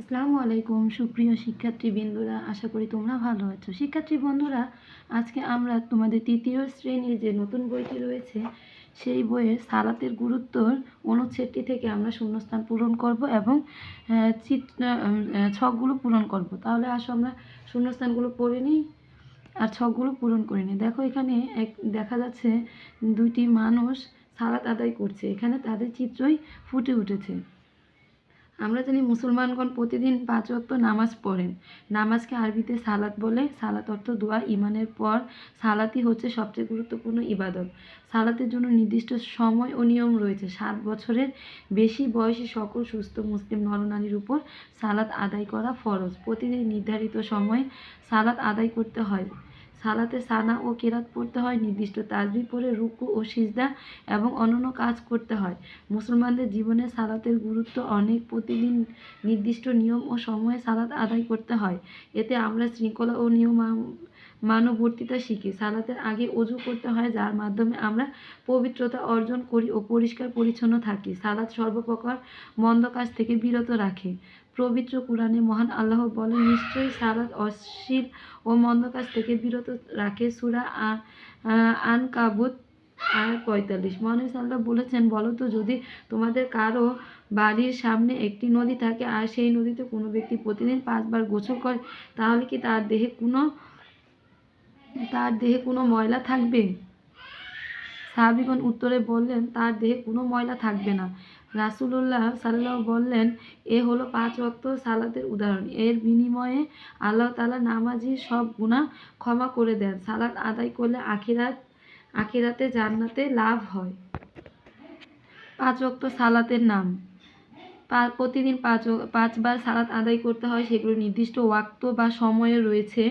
আসসালামু আলাইকুম, সুপ্রিয় শিক্ষার্থী বন্ধুরা আশা করি তোমরা ভালো আছো। শিক্ষার্থী বন্ধুরা আজকে আমরা তোমাদের তৃতীয় শ্রেণির যে নতুন বইটি রয়েছে, সেই বইয়ের সালাতের গুরুত্বর অনুচ্ছেদটি থেকে আমরা শূন্যস্থান পূরণ করব এবং চিত্র ছকগুলো পূরণ করব। তাহলে আসো আমরা শূন্যস্থানগুলো পড়ে নিই আর ছকগুলো পূরণ করে নিই। দেখো এখানে এক, দেখা যাচ্ছে দুইটি মানুষ সালাত আদায় করছে। এখানে তাদের চিত্রই ফুটে উঠেছে। আমরা জানি মুসলমানগণ প্রতিদিন পাঁচ ওয়াক্ত নামাজ পড়েন। নামাজকে আরবিতে সালাত বলে। সালাত অর্থ দোয়া। ইমানের পর সালাতই হচ্ছে সবচেয়ে গুরুত্বপূর্ণ ইবাদত। সালাতের জন্য নির্দিষ্ট সময় ও নিয়ম রয়েছে। সাত বছরের বেশি বয়সী সকল সুস্থ মুসলিম নরনারীর উপর সালাত আদায় করা ফরজ। প্রতিদিন নির্ধারিত সময়ে সালাত আদায় করতে হয়। সালাতে সানা ও কেরাত পড়তে হয়, নির্দিষ্ট তাজবি পড়ে, রুকু ও সিজদা এবং অন্যান্য কাজ করতে হয়। মুসলমানদের জীবনে সালাতের গুরুত্ব অনেক। প্রতিদিন নির্দিষ্ট নিয়ম ও সময়ে সালাত আদায় করতে হয়। এতে আমরা শৃঙ্খলা ও নিয়ম মানবর্তিতা শিখি। সালাতের আগে অজু করতে হয়, যার মাধ্যমে আমরা পবিত্রতা অর্জন করি ও পরিষ্কার পরিচ্ছন্ন থাকি। সালাত সর্বপ্রকার মন্দ কাজ থেকে বিরত রাখে। পবিত্র কোরআনে মহান আল্লাহ বলেন, নিশ্চয়ই সালাত অশ্লীল ও মন্দ কাজ থেকে বিরত রাখে সুরা আন কাবুত আর পঁয়তাল্লিশ। মহানবী সাল্লাহ বলেছেন, বলো তো যদি তোমাদের কারও বাড়ির সামনে একটি নদী থাকে আর সেই নদীতে কোনো ব্যক্তি প্রতিদিন পাঁচবার গোসল করে, তাহলে কি তার দেহে কোনো, তার দেহে কোনো ময়লা থাকবে? সাহাবিগণ উত্তরে বললেন, তার দেহে কোনো ময়লা থাকবে না। রাসূলুল্লাহ সাল্লাহ বললেন এ হলো পাঁচ ওয়াক্ত সালাতের উদাহরণ। এর বিনিময়ে আল্লাহ তাআলা নামাজির সব গুনাহ ক্ষমা করে দেন। সালাত আদায় করলে আখিরাত আখিরাতে জান্নাতে লাভ হয়। পাঁচ ওয়াক্ত সালাতের নাম। প্রতিদিন পাঁচ পাঁচবার সালাত আদায় করতে হয় সেগুলো নির্দিষ্ট ওয়াক্ত বা সময়ে রয়েছে।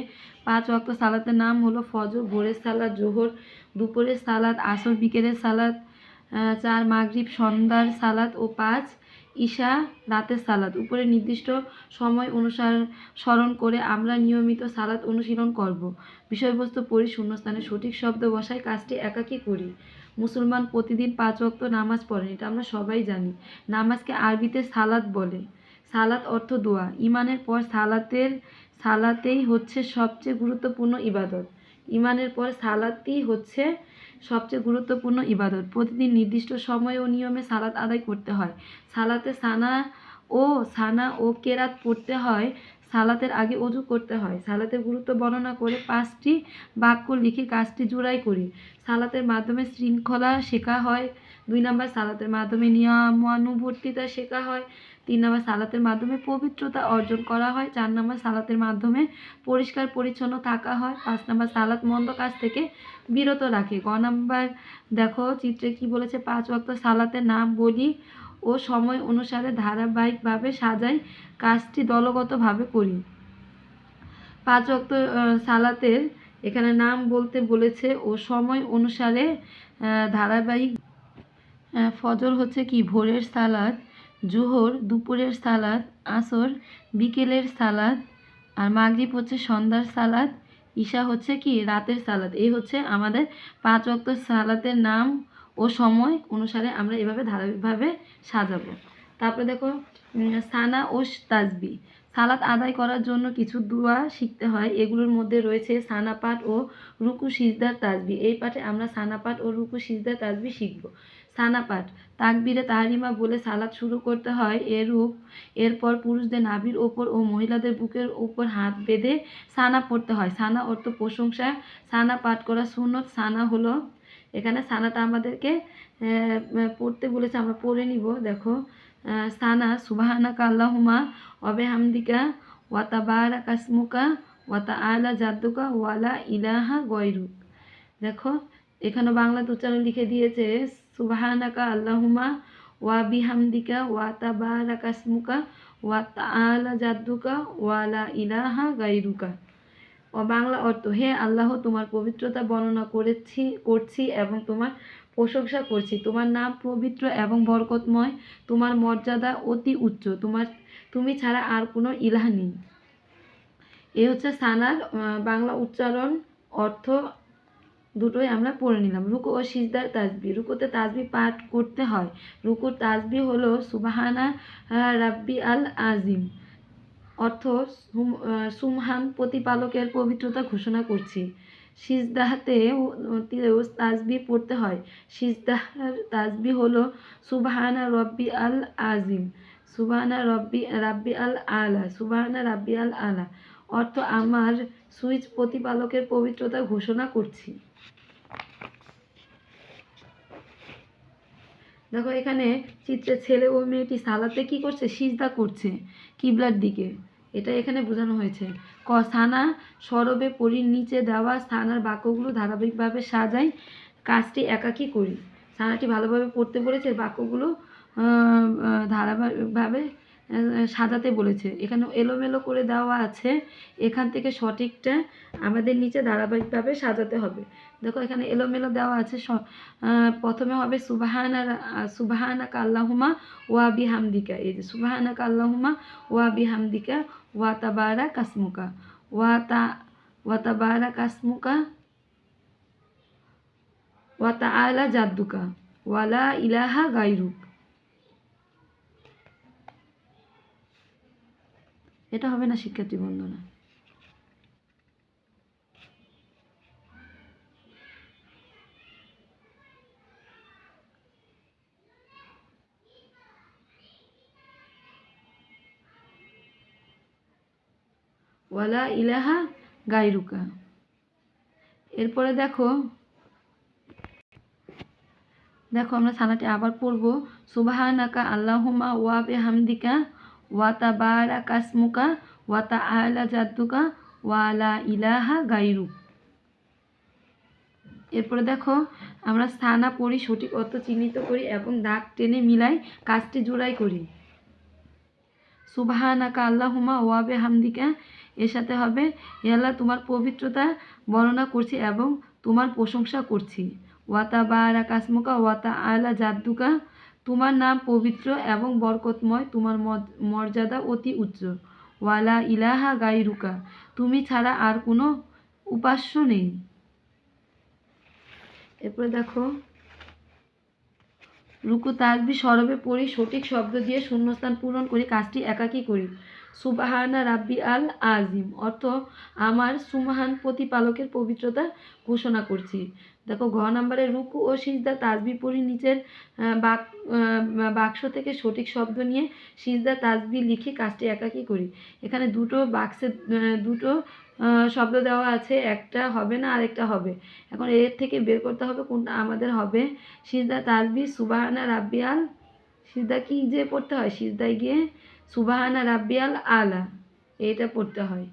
পাঁচ ওয়াক্ত সালাতের নাম হলো ফজর ভোরের সালাদ জোহর দুপুরের সালাদ আসর বিকেলের আহ, চার মাগরিব, সন্ধ্যার সালাদ ও পাঁচ, ঈশা রাতের সালাদ উপরে নির্দিষ্ট সময় অনুসার স্মরণ করে আমরা নিয়মিত সালাদ অনুশীলন করব। বিষয়বস্তু পড়ি, শূন্যস্থানে সঠিক শব্দ বসায়, কাজটি একাকী করি। মুসলমান প্রতিদিন পাঁচ ওয়াক্ত নামাজ পড়েন, এটা আমরা সবাই জানি। নামাজকে আরবিতে সালাদ বলে। সালাত অর্থ দোয়া। ইমানের পর সালাতের, সালাতেই হচ্ছে সবচেয়ে গুরুত্বপূর্ণ ইবাদত। ইমানের পর সালাতই হচ্ছে সবচেয়ে গুরুত্বপূর্ণ ইবাদত। প্রতিদিন নির্দিষ্ট সময় ও নিয়মে সালাত আদায় করতে হয়। সালাতে সানা ও সানা ও কেরাত পড়তে হয়। সালাতের আগে অজু করতে হয়। সালাতের গুরুত্ব বর্ণনা করে পাঁচটি বাক্য লিখে কাজটি জোড়াই করি। সালাতের মাধ্যমে শৃঙ্খলা শেখা হয়। দুই নম্বর সালাতের মাধ্যমে নিয়মানুবর্তিতা শেখা হয়, তিন নম্বর সালাতের মাধ্যমে পবিত্রতা অর্জন করা হয়, চার নম্বর সালাতের মাধ্যমে পরিষ্কার পরিচ্ছন্ন থাকা হয়, পাঁচ নম্বর সালাত মন্দ কাজ থেকে বিরত রাখে। গ নাম্বার, দেখো চিত্রে কি বলেছে, পাঁচ ওয়াক্ত সালাতের নাম, বলি ও সময় অনুসারে ধারাবাহিকভাবে সাজাই, কাজটি দলগতভাবে করি। পাঁচ ওয়াক্ত সালাতের এখানে নাম বলতে বলেছে ও সময় অনুসারে ধারাবাহিক ফজর হচ্ছে কি? ভোরের সালাদ জোহর দুপুরের সালাদ আসর বিকেলের সালাদ আর মাগরিব হচ্ছে সন্ধ্যার সালাদ ঈশা হচ্ছে কি? রাতের সালাদ এই হচ্ছে আমাদের পাঁচ ওয়াক্ত সালাতের নাম ও সময় অনুসারে আমরা এভাবে ধারাবাহিকভাবে সাজাবো। তারপরে দেখো সানা ও তাজবি সালাত আদায় করার জন্য কিছু দোয়া শিখতে হয়। এগুলোর মধ্যে রয়েছে সানা পাঠ ও রুকু সিজদার তাজবি এই পাঠে আমরা সানা পাঠ ও রুকু সিজদার তাজবি শিখব। সানা পাঠ তাকবিরে তাহারিমা বলে সালাত শুরু করতে হয়। এরূপ এরপর পুরুষদের নাভির ওপর ও মহিলাদের বুকের উপর হাত বেঁধে সানা পড়তে হয়। সানা অর্থ প্রশংসা। সানা পাঠ করা সুন্নত। সানা হলো, এখানে সানাটা আমাদেরকে পড়তে বলেছে। আমরা পড়ে নিব। দেখো সানা, সুবাহানাকা আল্লাহুমা অবে হামদিকা ওয়াতা বারা কাসমুকা ওয়াতা আলা জাদ্দুকা ওয়ালা ইলাহা গয়রুক। দেখো, এখানে বাংলাতে উচ্চারণ লিখে দিয়েছে সুবাহানাকা আল্লাহুমা ওয়া বিহামদিকা ওয়াতা বারা কাসমুকা ওয়াতা আলা জাদ্দুকা ওয়ালা ইলাহা গাইরুকা ও বাংলা অর্থ, হে আল্লাহ, তোমার পবিত্রতা বর্ণনা করেছি, করছি এবং তোমার প্রশংসা করছি। তোমার নাম পবিত্র এবং বরকতময়, তোমার মর্যাদা অতি উচ্চ। তোমার, তুমি ছাড়া আর কোনো ইলাহ নেই। এ হচ্ছে সানার বাংলা উচ্চারণ অর্থ দুটোই আমরা পড়ে নিলাম। রুকু ও সিজদার তাসবি। রুকুতে তাসবি পাঠ করতে হয়। রুকুর তাসবি হলো সুবাহানা রাব্বি আল আজিম। অর্থ সুম- সুমহান প্রতিপালকের পবিত্রতা ঘোষণা করছি। সিজদাহাতে তাজবি পড়তে হয়। সিজদাহার তাজবি হলো সুবাহানা রব্বি আল আজিম। সুবাহানা রব্বি রাব্বি আল আলা। সুবাহানা রাব্বি আল আলা। অর্থ আমার সুইচ প্রতিপালকের পবিত্রতা ঘোষণা করছি। দেখো এখানে চিত্রে ছেলে ও মেয়েটি সালাতে কি করছে? সিজদা করছে কিবলার দিকে। এটা এখানে বোঝানো হয়েছে। ক, সানা সরবে পরির নিচে দেওয়া সানার বাক্যগুলো ধারাবাহিকভাবে সাজাই, কাজটি একাকি করি। সানাটি ভালোভাবে পড়তে পড়েছে বাক্যগুলো ধারাবাহিকভাবে সাজাতে বলেছে। এখানে এলোমেলো করে দেওয়া আছে। এখান থেকে সঠিকটা আমাদের নিচে ধারাবাহিকভাবে সাজাতে হবে। দেখো, এখানে এলোমেলো দেওয়া আছে। প্রথমে হবে সুবাহানা সুবাহানা কাল্লাহুমা ওয়া বিহামদিকা। এই যে সুবাহানা কাল্লাহুমা ওয়া বিহামদিকা, ওয়া তাবারা কাসমুকা। ওয়া তা, ওয়া তাবারা কাসমুকা, ওয়া তা আলা জাদ্দুকা ওয়ালা ইলাহা গায়রুক। এটা হবে না শিক্ষার্থী বন্ধুরা ওয়ালা ইলাহা গায়রুকা। এরপরে দেখো দেখো আমরা সালাটি আবার পড়ব, সুবাহানাকা আল্লাহুমা ওয়াবে বিহামদিকা ওয়া তাবারা কাসমুকা ওয়া তাআলা জাদ্দুকা ওয়া লা ইলাহা এরপরে দেখো, আমরা স্থানা পড়ি, সঠিক অর্থ চিহ্নিত করি এবং দাগ টেনে মিলাই কাজটি জোড়াই করি। সুবাহানাকা আল্লাহুমা ওয়াবে হামদিকা এর সাথে হবে, হে তোমার পবিত্রতা বর্ণনা করছি এবং তোমার প্রশংসা করছি। ওয়াতা বারা কাসমুকা ওয়াতা আলা জাদ্দুকা তোমার নাম পবিত্র এবং বরকতময়, তোমার মর্যাদা অতি উচ্চ। ওয়ালা ইলাহা গাইরুকা তুমি ছাড়া আর কোনো উপাস্য নেই। এরপরে দেখো, রুকু তাসবি সরবে পড়ি সঠিক শব্দ দিয়ে শূন্যস্থান পূরণ করি কাজটি একাকী করি। সুবাহানা রাব্বি আল আজিম, অর্থ, আমার সুমহান প্রতিপালকের পবিত্রতা ঘোষণা করছি। দেখো ঘ নম্বরে রুকু ও সিজদা তাসবি পড়ি নিচের বাক বাক্স থেকে সঠিক শব্দ নিয়ে সিজদা তাসবি লিখে কাজটি একাকী করি। এখানে দুটো বাক্সে দুটো শব্দ দেওয়া আছে, একটা হবে না আরেকটা হবে। এখন এর থেকে বের করতে হবে কোনটা আমাদের হবে। সিজদা তাসবি সুবাহানা রাব্বিয়াল, সিজদা কি যে পড়তে হয়? সিজদায় গিয়ে সুবাহানা রাব্বিয়াল আলা, এটা পড়তে হয়।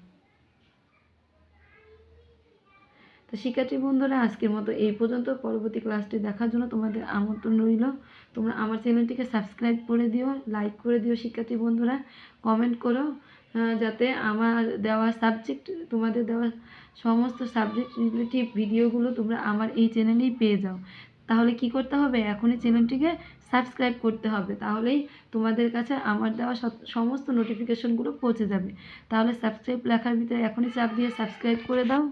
তো শিক্ষার্থী বন্ধুরা, আজকের মতো এই পর্যন্ত। পরবর্তী ক্লাসটি দেখার জন্য তোমাদের আমন্ত্রণ রইল। তোমরা আমার চ্যানেলটিকে সাবস্ক্রাইব করে দিও লাইক করে দিও শিক্ষার্থী বন্ধুরা কমেন্ট করো যাতে আমার দেওয়া সাবজেক্ট তোমাদের দেওয়া সমস্ত সাবজেক্ট রিলেটিভ ভিডিওগুলো তোমরা আমার এই চ্যানেলেই পেয়ে যাও। তাহলে কি করতে হবে? এখনই চ্যানেলটিকে সাবস্ক্রাইব করতে হবে। তাহলেই তোমাদের কাছে আমার দেওয়া সমস্ত নোটিফিকেশনগুলো পৌঁছে যাবে। তাহলে সাবস্ক্রাইব লেখার ভিতরে এখনই চাপ দিয়ে সাবস্ক্রাইব করে দাও।